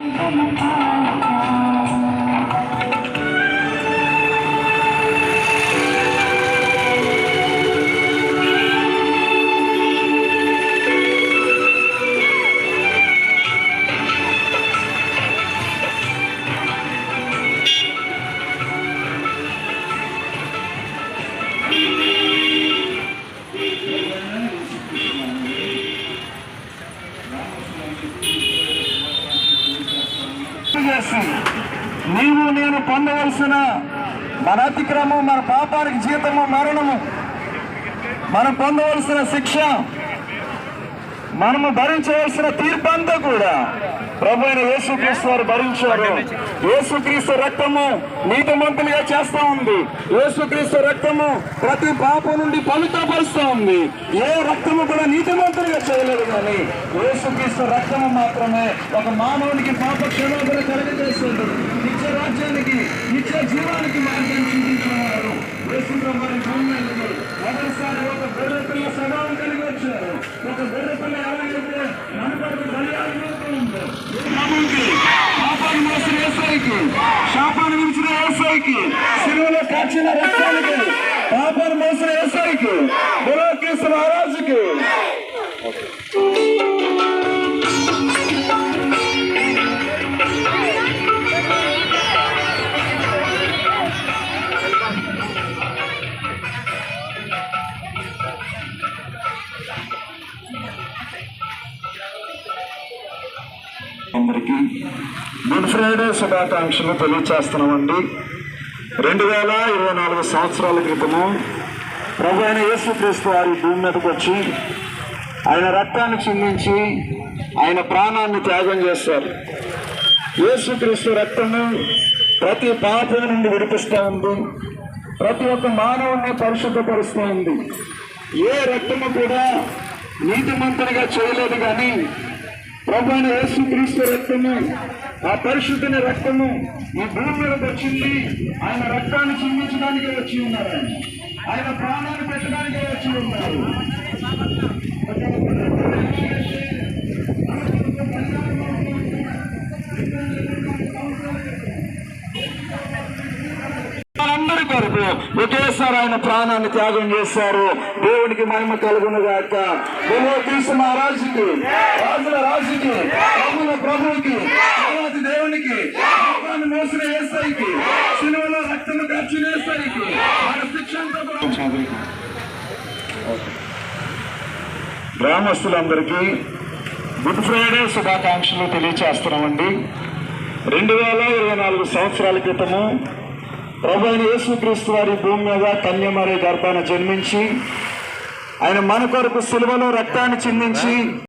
你干嘛打？చేసి నీవు నేను పొందవలసిన మన అతిక్రమం మన పాపానికి జీతము మరణము మనం పొందవలసిన శిక్ష మనము భరించవలసిన తీర్పు అంతా కూడా ప్రభు అయిన యేసుక్రీస్తు వారు భరించారు. యేసుక్రీస్తు రక్తము నీతిమంతులుగా చేస్తా ఉంది. యేసుక్రీస్తు రక్తము ప్రతి పాపం నుండి పవిత్రపరుస్తూ ఉంది. ఏ రక్తము కూడా నీతిమంతులుగా చేయలేదు కానీ యేసుక్రీస్తు రక్తము మాత్రమే ఒక మానవునికి పాప క్షమాపణ కలిగజేస్తుంది నిత్య రాజ్యానికి నిత్య జీవానికి మార్గం చూపించేవారు యేసుక్రీస్తు భూమి మీద మొదటిసారి ఒక గొర్రె పిల్ల స్వభావం కలిగి వచ్చారు ఒక గొర్రె పిల్ల ఎవరైతే మనపడికి బలియాగిపోతూ ఉందో ప్రభువుకి పాపాన్ని మోసిన ఏసైకి శాపాన్ని విడిచిన వ్యవసాయకి సిలువలో కాచిన రక్తానికి పాపాన్ని మోసిన వ్యవసాయకి అందరికీ గుడ్ ఫ్రైడే శుభాకాంక్షలు తెలియచేస్తున్నామండి. రెండు వేల ఇరవై నాలుగు సంవత్సరాల క్రితము ప్రభు అయిన యేసుక్రీస్తు వారి భూమి మీదకి వచ్చి ఆయన రక్తాన్ని చిందించి ఆయన ప్రాణాన్ని త్యాగం చేశారు. యేసుక్రీస్తు రక్తము ప్రతి పాపం నుండి విడిపిస్తూ ఉంది. ప్రతి ఒక్క మానవుని పరిశుద్ధపరుస్తూ ఉంది. ఏ రక్తము కూడా నీతిమంతునిగా చేయలేదు కానీ ప్రభు అయిన యేసుక్రీస్తు రక్తము ఆ పరిశుద్ధని రక్తము ఈ భూమి మీద వచ్చింది. ఆయన రక్తాన్ని చిందించడానికి వచ్చి ఉన్నారు ఆయన. ఆయన ప్రాణాన్ని పెట్టడానికి వచ్చి ఉన్నారు. ఒకేసారి ఆయన ప్రాణాన్ని త్యాగం చేశారు. దేవునికి మహిమ కలుగును గాక బహువ క్రీస్తు మహారాజుకి రాజుల రాజుకి ప్రభుల ప్రభుకి దేవునికి మోసిన ఏసైకి సినిమాలో రక్తము ఖర్చిన ఏసైకి ఆయన శిక్ష గ్రామస్తులందరికీ గుడ్ ఫ్రైడే శుభాకాంక్షలు తెలియచేస్తున్నామండి. రెండు వేల ఇరవై నాలుగు సంవత్సరాల క్రితము ప్రభు యేసుక్రీస్తు వారి భూమి మీద కన్యమరే గర్భాన జన్మించి ఆయన మన కొరకు సులువలో రక్తాన్ని చిందించి